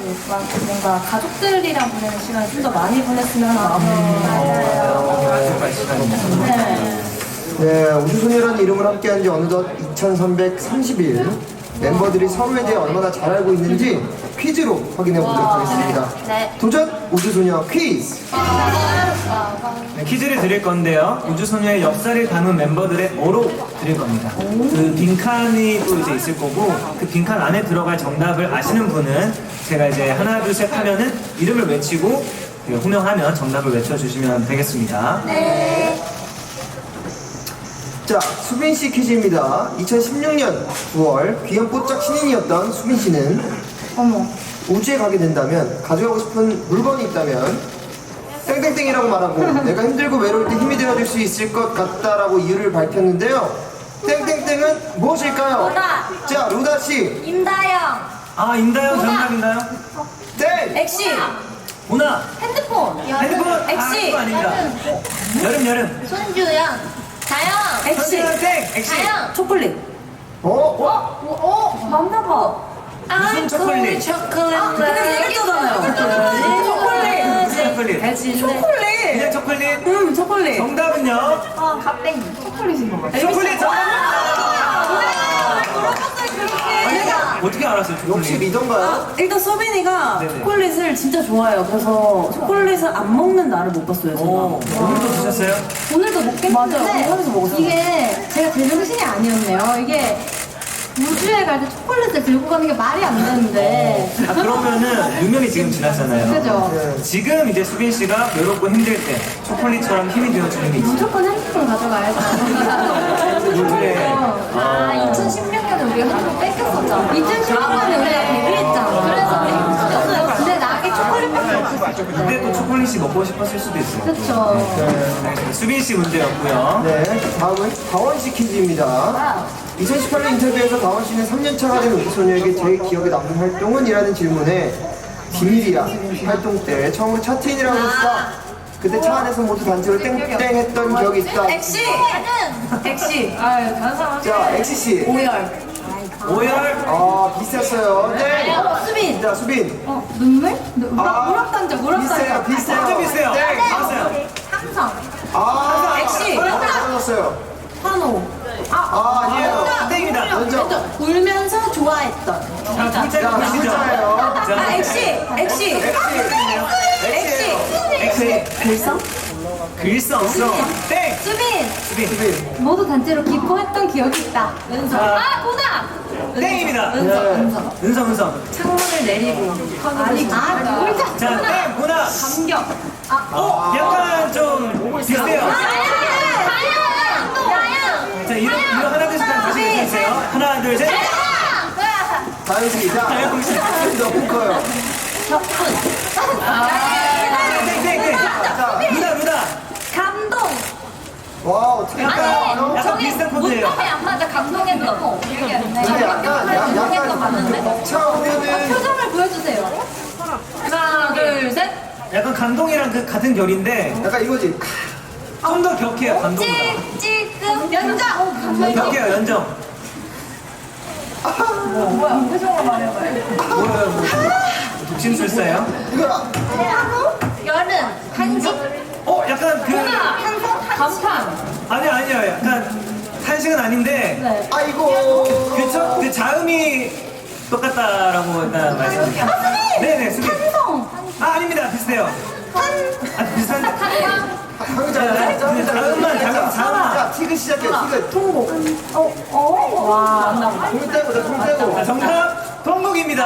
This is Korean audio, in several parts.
그, 막 뭔가 가족들이랑 보내는 시간을 좀 더 많이 보냈으면 하는 네. 네, 우주소녀라는 이름을 함께한 지 어느덧 2330일 멤버들이 서로에 대해 얼마나 잘 알고 있는지 퀴즈로 확인해 보도록 하겠습니다. 네. 도전 우주소녀 퀴즈! 네, 퀴즈를 드릴 건데요. 우주소녀의 역사를 담은 멤버들의 어로 드릴 겁니다. 그 빈칸이 또 이제 있을 거고 그 빈칸 안에 들어갈 정답을 아시는 분은 제가 이제 하나 둘 셋 하면은 이름을 외치고 그 호명하면 정답을 외쳐주시면 되겠습니다. 자, 수빈 씨 퀴즈입니다. 2016년 9월 귀한 뽀짝 신인이었던 수빈 씨는 어머. 우주에 가게 된다면 가져가고 싶은 물건이 있다면 땡땡땡이라고 말하고 내가 힘들고 외로울 때 힘이 되어줄 수 있을 것 같다라고 이유를 밝혔는데요. 땡땡땡은 무엇일까요? 루다. 자, 루다 씨, 임다영. 아 임다영 정답인가요? 땡! 엑시. 보나 핸드폰. 핸드폰 아 엑시. 그거 아닙니다. 여름 여름 손주연. 다영. 엑시. 선수는 땡 엑시 다영. 초콜릿. 어? 어? 어? 어? 맞나 봐. 무슨 초콜릿? 초콜릿. 아, 근데 얘기했잖아요. 초콜릿. 초콜릿 알지? 초콜릿. 그냥 초콜릿 음, 초콜릿. 정답은요? 어, 갓땡이. 초콜릿인 것 같아. 초콜릿 정답 내가. 어떻게 알았어요 초콜릿? 역시 리더인가요? 아, 일단 소빈이가 네네. 초콜릿을 진짜 좋아해요. 그래서 초콜릿을 안 먹는 나를 못 봤어요, 제가. 오, 오늘도 드셨어요? 오늘도 먹겠는데 맞아요. 오늘도 먹었어요. 이게 제가 제정신이 아니었네요. 이게 우주에 갈 때 초콜릿을 들고 가는 게 말이 안 되는데. 아 그러면은 유명이 지금 지났잖아요. 그죠? 네. 지금 이제 수빈 씨가 외롭고 힘들 때 초콜릿처럼 힘이 되어주는 게 있어요. 무조건 핸드폰 가져가야죠. 그래. 아, 2016년에 우리가 핸드폰 뺏겼었잖아. 2016년에 우리가 데뷔했잖아. 근데 또 초콜릿이 먹고 싶었을 수도 있어요. 그쵸. 네, 수빈 씨 문제였고요. 네, 다음은 다원 씨 퀴즈입니다. 2018년 인터뷰에서 다원 씨는 3년차가 된 우주소녀에게 제일 기억에 남는 활동은? 이라는 질문에 비밀이야 활동 때 처음으로 차트인이라고 했다. 그때 차 안에서 모두 단체로 땡땡 했던 기억이 있다. 엑시! 엑시! 아유, 다른 사람 자, 엑시 씨. 오열. 오열 아, 비슷했어요. 네. 어, 수빈. 자, 수빈. 어, 눈물? 눈- 물- 아, 물업단자, 물업단자. 비슷해요, 비슷해요. 완전 비슷해요. 땡. 맞았어요. 항상. 아, 엑시. 맞았어요. 환호. 아, 아니에요. 땡입니다. 먼저. 울면서 좋아했던. 자, 둘째 자, 보시죠. 글자예요. 자, 아, 엑시! 엑시! 엑시. 엑시. 글성? 글성. 땡. 수빈. 수빈. 수빈. 모두 단체로 기뻐했던 기억이 있다. 자. 아, 땡입니다. 네. 은성 은성. 창문을 내리고. 아니, 아, 놀자. 자, 땡. 보나. 감격. 어, 약간 좀 비슷해요. 다영. 다영. 자, 이름, 이름 하나 둘 셋 다시 해주세요. 하나, 둘, 셋. 다현 씨. 자, 다현 씨. 너무 커요. 땡, 땡, 땡. 자, 루다, 루다. 감동. 와, 어떻게 아니, 할까요? 약간 비슷한 코드예요. 문법이 안 맞아. 감동했던. 근데 약간, 약- 감동했던 약간 맞는데? 벅차오르는 표정을 보여주세요. 하나, 둘, 셋. 약간 감동이랑 그 같은 결인데 약간 이거지. 좀 더 격해요, 감동보다. 찔찔끔 연장. 격해요, 연정. 뭐야? 표정으로 말해봐요. 뭐예요, 뭐. 독심술사예요? 이거야. 여름. 한식. 어, 약간 그. 간판. 아니요, 아니요. 약간 한식은 아닌데. 네. 아이고. 그, 저, 그 자음이 똑같다라고 일단 말씀드릴게요. 네네, 수빈. 한성. 아, 아닙니다. 비슷해요. 아, 비슷한데. 한강. 한자, 자, 자, 자음만, 자음, 자음만. 자, 티그 시작해, 티그. 통곡. 어, 어. 와. 통 떼고, 나통 떼고. 자, 정답, 통곡입니다.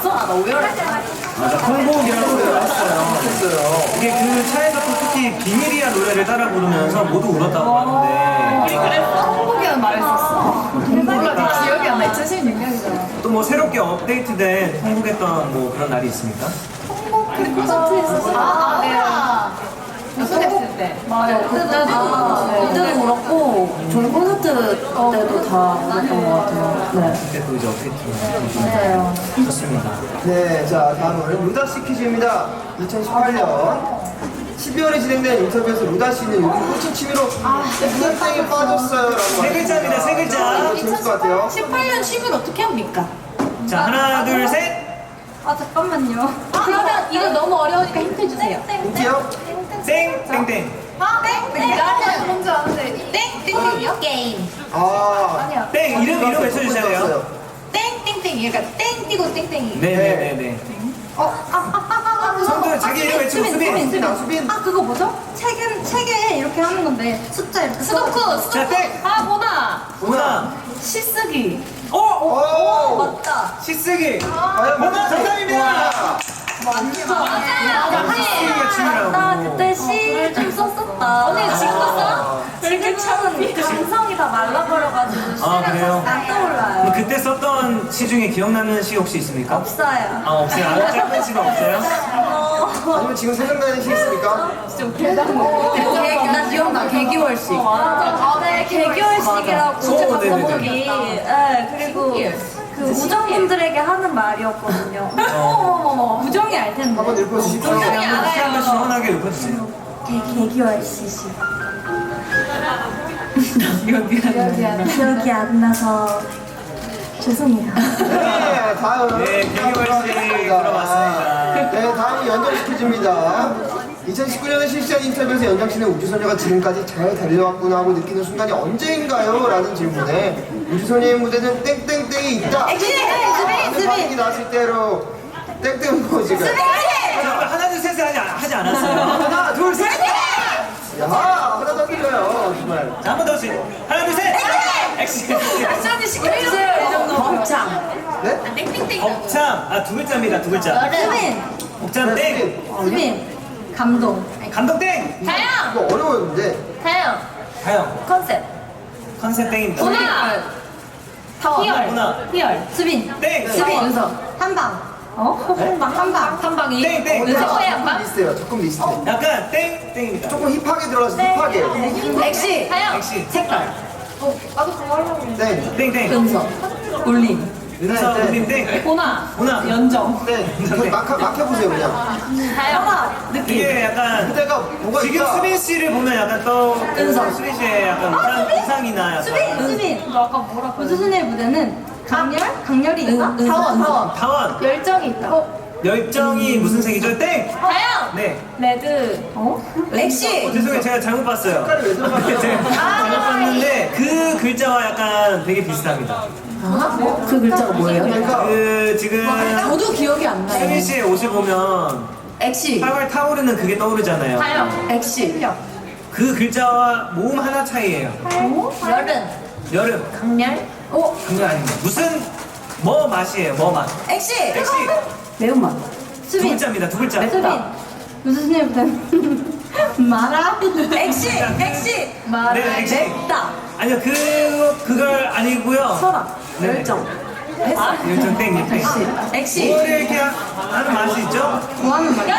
왔어? 아, 나 오열. 맞아, 통곡이라고 했어요. 했어요. 이게 그 차에서 또 특히 비밀이야 노래를 따라 부르면서 모두 울었다고 하는데. 통곡이라는 말을 썼어. 몰라, 기억이 안 나. 2016년이잖아. 또 뭐 새롭게 업데이트된 통곡했던 뭐 그런 날이 있습니까? 콘서트에서. 아, 네. 우승했 을 때. 맞아. 그때도. 그때도 그렇고, 저희 콘서트 때도 다 울었던 것 같아요. 네. 그때 또 이제 업데이트 맞아요. 좋습니다. 네, 자, 다음은 루다 씨 퀴즈입니다. 2018년 12월에 진행된 인터뷰에서 루다 씨는 요즘 꽂힌 취미로 땡땡땡에 빠졌어요. 라고 세 글자입니다, 세 글자. 재밌을 것 같아요. 18년 취미를 어떻게 합니까? 자, 하나, 둘, 셋. 아 잠깐만요. 그러면 이거 너무 어려우니까 힌트 주세요. 힌트요? 땡, 땡, 땡. 아, 땡! 나는 뭔지 아는데. 땡! 땡땡이요? 게임. 아, 아니야. 땡, 이름, 이름 외쳐주셔야 돼요. 땡! 땡땡이. 그러니까 땡 띄고 땡땡이. 네, 네, 네, 네. 어, 아, 아, 아, 아, 그거. 자기 이름 외치고 수빈. 수빈, 아, 수빈. 아, 그거 뭐죠? 책에, 책에 이렇게 하는 건데. 숫자 이렇게. 수도쿠! 자, 땡. 아, 보나! 문화. 시쓰기. 오! 오! 맞다. 시쓰기. 과연 문화 정답입니다. 맞아. 춤이라고. 나 그때 시 좀 썼었다. 언니 지금 썼어? 이렇게 차는 감성이 다 말라버려가지고 아, 그래요? 안 그럼 떠올라요. 그때 썼던 시 중에 기억나는 시 혹시 있습니까? 없어요. 아, 없어요. 아, 짧은 시가 없어요? 아니면 지금 생각나는 시 있습니까? 나 기억나 개기월식. 네, 개기월식이라고 오, 네네네. 제목이. 네, 그리고 그 우정분들에게 하는 말이었거든요. 어. 우정이 알 텐데. 한번. 네, 한번 시 한번 시원하게 읽어주세요. 개, 개기월식이. 기억이 안 나서 죄송해요. 네, 다음. 네, 개기월식 들어봤습니다. 네, 다음은 연정 퀴즈입니다. 2019년에 실시한 인터뷰에서 연정 씨는 우주소녀가 지금까지 잘 달려왔구나 하고 느끼는 순간이 언제인가요? 라는 질문에 우주소녀의 무대는 땡땡땡이 있다. 수빈! 반응이 나왔을 때로 땡땡 포즈가. 자, 하나, 둘, 셋을 하지, 않- 하지 않았어요. 하나, 둘, 셋! 야, 하나 더 들려요, 정말. 자, 한번 더씩. 하나, 둘, 셋! 액션! 액션이 시켜주세요. 이 정도. 범창. 네? 땡땡땡. 벅참! 아, 두 글자입니다, 두 글자. 수빈. 벅참 땡! 수빈. 감동. 감동 땡! 다영. 이거 어려웠는데. 다영. 다영. 컨셉. 컨셉 땡입니다. 보나. 타워. 희열. 보나. 희열. 수빈. 땡! 수빈. 은서. 한방. 어? 한방. 한방. 한방이. 땡, 땡. 은서의 조금 한방. 비슷해요, 조금 비슷해. 약간 땡! 땡입니다. 조금 힙하게 들어가서 힙하게. 액시. 다영. 액시. 색깔. 어, 나도 그거 하려고 했는데. 땡. 땡, 땡. 은서. 울림. 은서, 네, 네. 은림 땡. 보나. 보나. 연정. 땡. 그냥 막, 막혀보세요, 그냥. 다영. 이게 약간 그때가 뭐가 지금 있다. 수빈 씨를 보면 약간 또 은서. 수빈 씨의 약간 우상, 우상이나 약간 수빈. 수빈. 너 아까 뭐라고? 우주순의 무대는 강렬? 강렬이 있다? 타원. 타원. 타원 열정이 있다. 어? 열정이 무슨 색이죠? 땡! 다영. 네. 레드. 어? 액시. 어, 죄송해요 제가 잘못 봤어요 색깔이 왜 들어갔어요? 제가 잘못 봤는데 그 글자와 약간 되게 비슷합니다 그 글자가 뭐예요? 그러니까 그 지금 저도 기억이 안 나요. 수빈 씨의 옷을 보면 액시. 활활 타오르는 그게 떠오르잖아요 다영. 액시. 그 글자와 모음 하나 차이예요 여름. 여름 강렬. 오. 그게 아닙니다 무슨 뭐 맛이에요 뭐맛 액시. 역시 매운맛. 두 수빈. 글자입니다 두 글자 수빈. 우주순의 무대는 마라. 액시. 액시. 마라. 네, 액시. 맵다. 아니요 그 그걸 아니고요 설악. 열정. 아. 열정 땡 땡. 액시. 뭐를 이렇게 하- 하는 맛이 있죠? 뭐하는 말이야?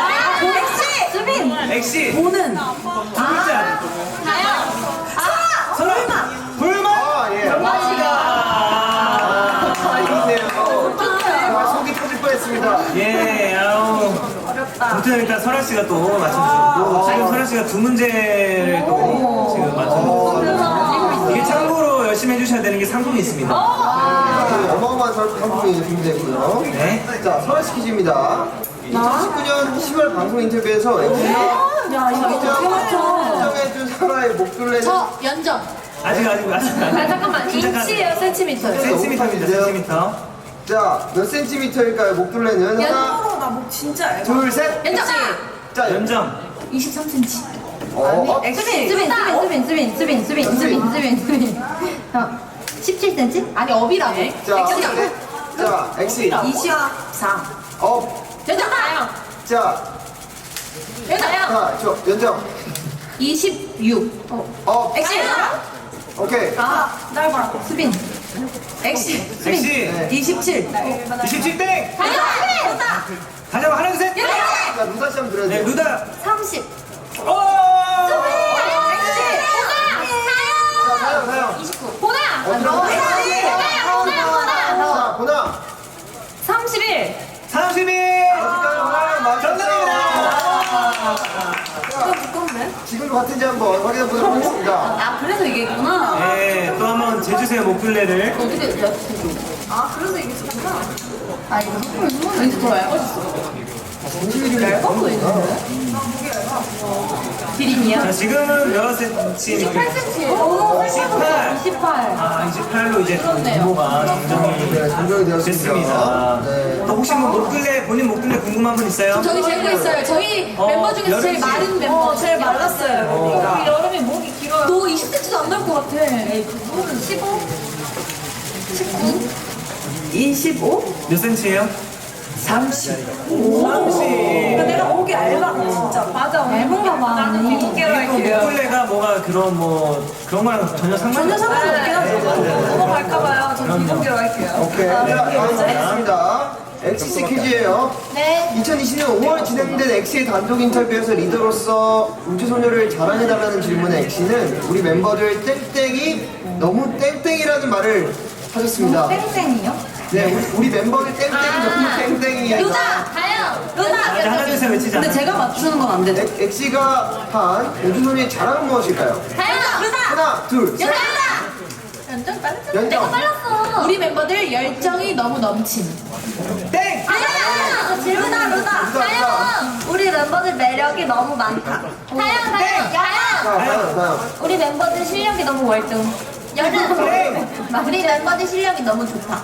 액시. 수빈. 액시 보는. 두 글자 다영. 아. 설아 불맛 아, 예. 아. 정말 속이 터질 뻔했습니다. 예 아우 어렵다. 아무튼 일단 설아 씨가 또 맞춰주셨고 지금 설아 씨가 두 문제를 또 지금 참고로 열심히 해주셔야 되는 게 상품이 있습니다 그 어마어마한 설- 상품이 준비되고요. 네 자, 설화시 퀴즈입니다. 2019년 10월 방송 인터뷰에서 엑스가 야, 이거 어떻게 맞춰? 인정해준 설화의 목줄레는 저 연정. 아직 아직 아직 아 잠깐만. 인치예요, 센티미터예요? 센티미터입니다 센티미터 자, 몇 센티미터일까요? 목줄레는 하나, 나 목 진짜 알고. 둘, 셋. 연정. 자, 연정 23cm. 어, 어, 수빈, 수빈, 수빈, 수빈, 수빈, 수빈, 수빈, 수빈, 수빈. 어, 17cm? 아니 업이라고. 자, 연정. 네. 자, 엑시, 24. 업, 연정. 다영. 자, 연정. 자, 저 연정, 26. 어. 업, 액시. 오케이. 아, 짧아. 수빈. 액시. 수빈. 액시 네. 27. 27땡 다영. 다시 한번 하나 둘 셋 자, 루사 씨 한번 들어야 네. 루다 30. 오 자, 사영, 사영. 29. 보나. 어, 들어가. 보나, 보나. 자, 보나. 31. 31 어디까지 오나요? 맞았어요. 정답입니다 지금도 같은지 한번 확인해 보도록 하겠습니다. 아, 그래서 이게 있구나. 네, 또 한번 재주세요 목플레를 어떻게 아, 그래서 이게 좋구나. 아 이거 왠지 더 얇아졌어. 얇아 보이는데? 기린이야? 자, 지금은 몇 cm? 8cm. 오, 28. 28. 아, 28로 이제 정보가 정정이 네, 정정이 되었습니다. 됐습니다. 네. 또 혹시 뭐 목글레, 본인 목글레 궁금한 분 있어요? 저기 재고 있어요. 저희 어, 멤버 중에서 제일 여름 씨. 마른 멤버. 제일 말랐어요. 우리 여름에 목이 길어요. 너 20cm도 안 날 것 같아. 에이, 그거는 15? 19? 25? 몇 cm예요? 30. 30. 내가 목이 얇아, 진짜. 맞아. 얇은가 봐. 나는 이게 또 목글레가 뭐가 그런 뭐 그런 거랑 전혀 상관이 전혀 상관이 없긴 하죠. 넘어갈까봐요. 저 비공개로 할게요. 오케이. 자, 다음 가겠습니다. XC 퀴즈예요. 네. 2020년 5월 진행된 엑시의 단독 인터뷰에서 리더로서 우주소녀를 자랑해달라는 질문에 엑시는 우리 멤버들 땡땡이 너무 땡땡이라는 말을 하셨습니다. 땡땡이요? 네, 우리, 우리 멤버들 땡땡이 너무 땡땡이야. 루다! 다영! 루다! 아, 하나 둘셋 외치자. 근데 제가 맞추는 건 안 되죠. 엑- 엑시가 한 우주소녀의 자랑은 무엇일까요? 다영! 루다! 하나, 둘, 셋. 연정 빨랐잖아. 연정. 내가 빨랐어. 우리 멤버들 열정이 너무 넘침. 땡! 다영! 질문아, 루다! 다영! 우리 멤버들 매력이 너무 많다. 다영, 다영! 자, 다영! 다음, 다음. 우리 멤버들 실력이 너무 월등. 여름! 우리 멤버들 실력이 너무 좋다.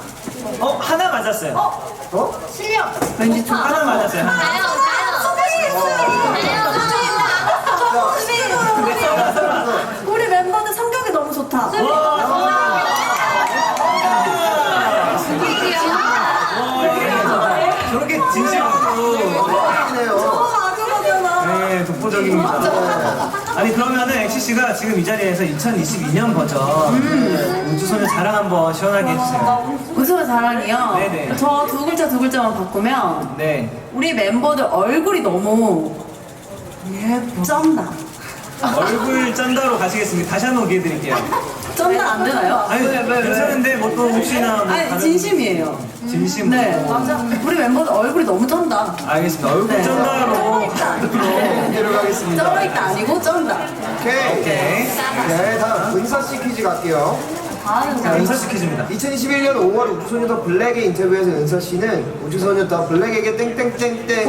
어 하나 맞았어요. 어? 실력! 왠지 좋다. 하나 맞았어요. 하나. 다영, 다영! 근데 써라 써라. 우리 멤버들 성격이 너무 좋다. 와, 저렇게 진심으로. 네 독보적입니다. 아니 그러면은 엑시 씨가 지금 이 자리에서 2022년 버전 네, 우주소녀 자랑 한번 시원하게 해주세요. 웃음의 자랑이요? 네네. 저 두 글자 두 글자만 바꾸면 네. 우리 멤버들 얼굴이 너무 예쁘다. 얼굴 짠다로 가시겠습니다. 다시 한 번 기회 드릴게요. 쩐다 안 되나요? 아니 괜찮은데 뭐 또 혹시나 뭐 아니 다른 진심이에요. 진심 네, 맞아. 우리 멤버들 얼굴이 너무 쩐다. 알겠습니다. 얼굴 네. 짠다로 내려가겠습니다. 쩔어있다 아니고 쩐다. 오케이. 오케이. 네, 다음 은서 씨 퀴즈 갈게요. 자 인사 시켜줍니다. 2021년 5월 우주소녀 더 블랙의 인터뷰에서 은서 씨는 우주소녀 더 블랙에게 땡땡땡땡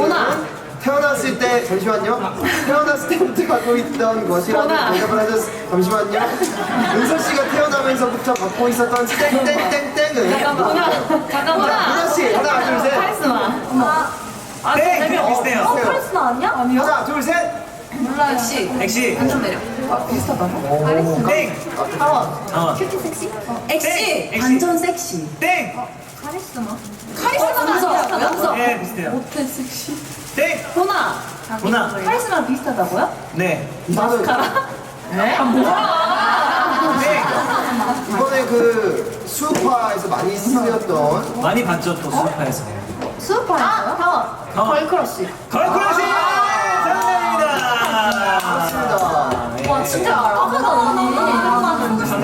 태어났을 때 잠시만요 태어났을 때부터 갖고 있던 것이라고 대답을 하셨 잠시만요 은서 씨가 태어나면서부터 갖고 있었던 땡땡땡땡은 잠깐만. 잠깐만. 은서 씨 하나 둘셋 네 비슷해요. 카리스마 아니야? 하나 둘 셋 몰라요. 역시 엑시 완전 매력. 땡. 어. 큐티 섹시? 엑시 네, 엑시. 완전 섹시. 땡. 카리스마. 카리스마가 아니야. 은서. 네 비슷해요. 못해 섹시. 땡. 보나 보나. 카리스마랑 비슷하다고요? 네. 이거는 네? 땡. 이번에 그 수파에서 많이 쓰였던 많이 봤죠 또 수파에서. 수우파였어요? 아, 다원. 다원. 걸크러쉬. 걸크러쉬 정답입니다. 맞습니다. 와, 진짜 알아보다 언니.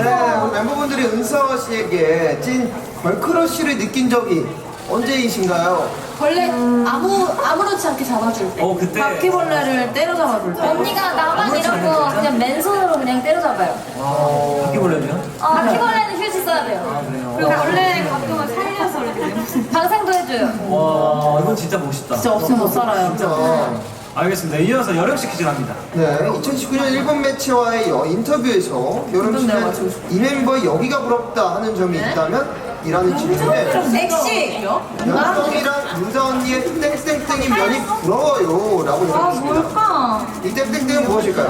네, 우리 멤버분들이 은서 씨에게 찐 걸크러쉬를 느낀 적이 언제이신가요? 원래 아무, 아무렇지 않게 잡아줄 때. 어 그때 바퀴벌레를 때려잡아줄 때. 언니가 나만 이러고 그냥 맨손으로 그냥 때려잡아요. 바퀴벌레도요? 어, 바퀴벌레는 휴지 써야 돼요. 그래요? 그리고 원래 가끔은 살려서 이렇게 방생도 해줘요. 와 이건 진짜 멋있다. 진짜 없으면 못 살아요. 자, 알겠습니다. 이어서 여름 씨 퀴즈 갑니다. 네, 2019년 일본 매체와의 여- 인터뷰에서 여름 씨는 이 멤버의 여기가 부럽다 하는 점이 있다면? 이라는 질문에 엑시. 연성이랑 윤서 언니의 땡땡땡인 면이 부러워요 라고 해주셨습니다 뭘까? 이 땡땡땡은 무엇일까요?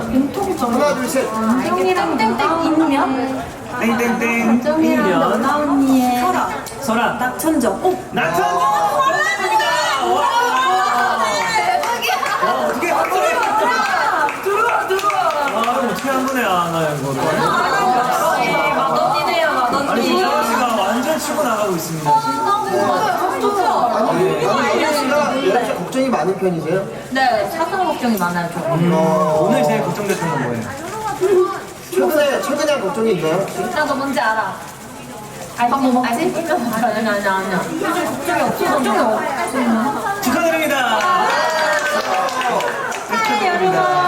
하나 둘셋 형이랑 땡땡 있면? 땡땡땡 정이랑 면 연아 언니의 설아. 설아 낙천적. 어? 낙천 정답입니다. 와. 와 어떻게 한 번에 들어와 들어와. 아 어떻게 한 번에 아나 이거를. 아니. 조정 씨가 완전 치고 나가고 있습니다. 씨가 여름 씨 걱정이 많은 편이세요? 네, 사상 걱정이 많아요, 저. 어, 오늘 제일 걱정됐던 건 뭐예요? 최근에 최근에 한 걱정이 있나요? 나너 뭔지 알아. 밥뭐 먹지? 아니, 아니, 아니야. 걱정이 없어, 걱정이 없어. 축하드립니다. 축하드립니다.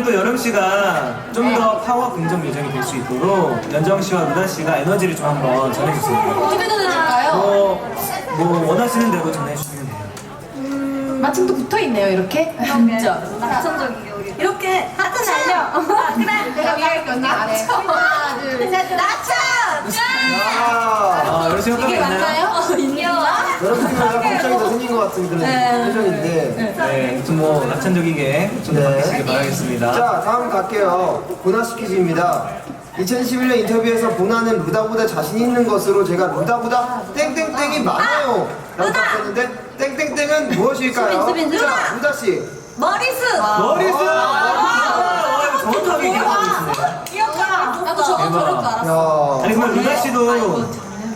네. 그러면 또 여름 씨가 좀 더 파워 긍정 요정이 될 수 있도록 연정 씨와 루다 씨가 에너지를 좀 한번 전해주세요. 어떻게 전해줄까요? 뭐, 뭐 원하시는 대로 전해주시면 돼요. 마침 또 붙어 있네요, 이렇게. 진짜. 낙천적이게 우리. 이렇게 하트 날려. 아, 그래. 내가 위할게 언니 아래. 하나, 둘, 셋. 낙천! 아, 아, 이런 효과가 있나요? 귀여워. 여러분들마다 걱정이 더 생긴 것 같은 그런 표정인데. 네, 아무튼 뭐 낙천적이게 좀 네. 바뀌시길 바라겠습니다. 자, 다음 갈게요. 보나스 퀴즈입니다. 2011년 인터뷰에서 보나는 루다보다 자신 있는 것으로 제가 루다보다 땡땡땡이 많아요. 라고 답했는데 땡땡땡은 무엇일까요? 수빈, 수빈, 수빈. 자, 루다 씨. 머리스! 머리스! 아, 이거 정확하게 기억하고 있으네요. 귀엽다. 나도 저거 저럴 줄 알았어. 야, 아니 그러면 루다 씨도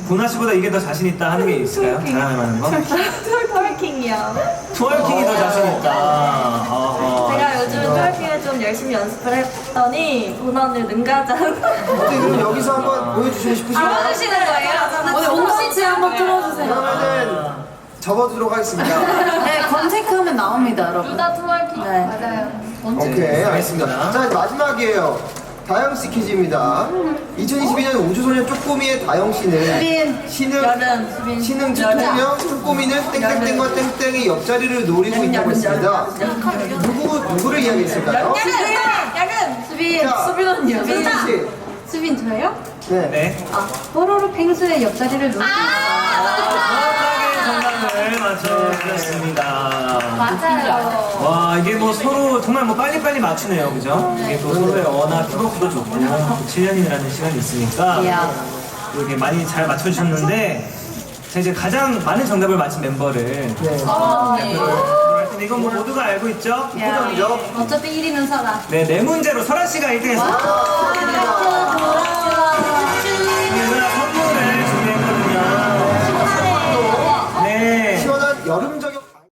보나 씨보다 이게 더 자신 있다 하는 게 있을까요? 자랑할 만한 거? 톨킹이요. 트월킹이 더 자신 있다. 어허. 제가 요즘 트월킹을 좀 열심히 연습을 했더니 본원을 능가장 어떻게 그럼 여기서 한번 보여주시고 싶으신가요? 보여주시는 거예요? 오늘 온시츠 한번 틀어주세요. 그러면은 접어두도록 하겠습니다. 네, 검색하면 나옵니다, 여러분. 루다 트월킹 네. 맞아요. 오케이, 알겠습니다. 자, 이제 마지막이에요. 다영 씨 퀴즈입니다. 2022년 우주소년 쪼꼬미의 다영 씨는 수빈, 신흥, 여름, 수빈, 신흥 여름. 투토며 쪼꼬미는 땡땡땡과 땡땡의 옆자리를 노리고 있다고 했습니다. 누구, 누구를 이야기했을까요? 야근! 수빈, 자, 수빈 언니요. 수빈 씨. 수빈 저예요? 네. 네. 뽀로로 펭수의 옆자리를 놓고 정확하게 정답을 맞춰주셨습니다. 맞아요. 와 이게 뭐 서로 정말 뭐 빨리빨리 맞추네요 그죠? 이게 또 서로의 언어 피로도 좋고 7년이라는 시간이 있으니까 이야. 이렇게 많이 잘 맞춰주셨는데 제가 이제 가장 많은 정답을 맞힌 멤버를 네. 할 텐데 이건 뭐 모두가 알고 있죠? 호정이죠? 어차피 1위는 설아. 네, 네 문제로 설아 씨가 1등했습니다.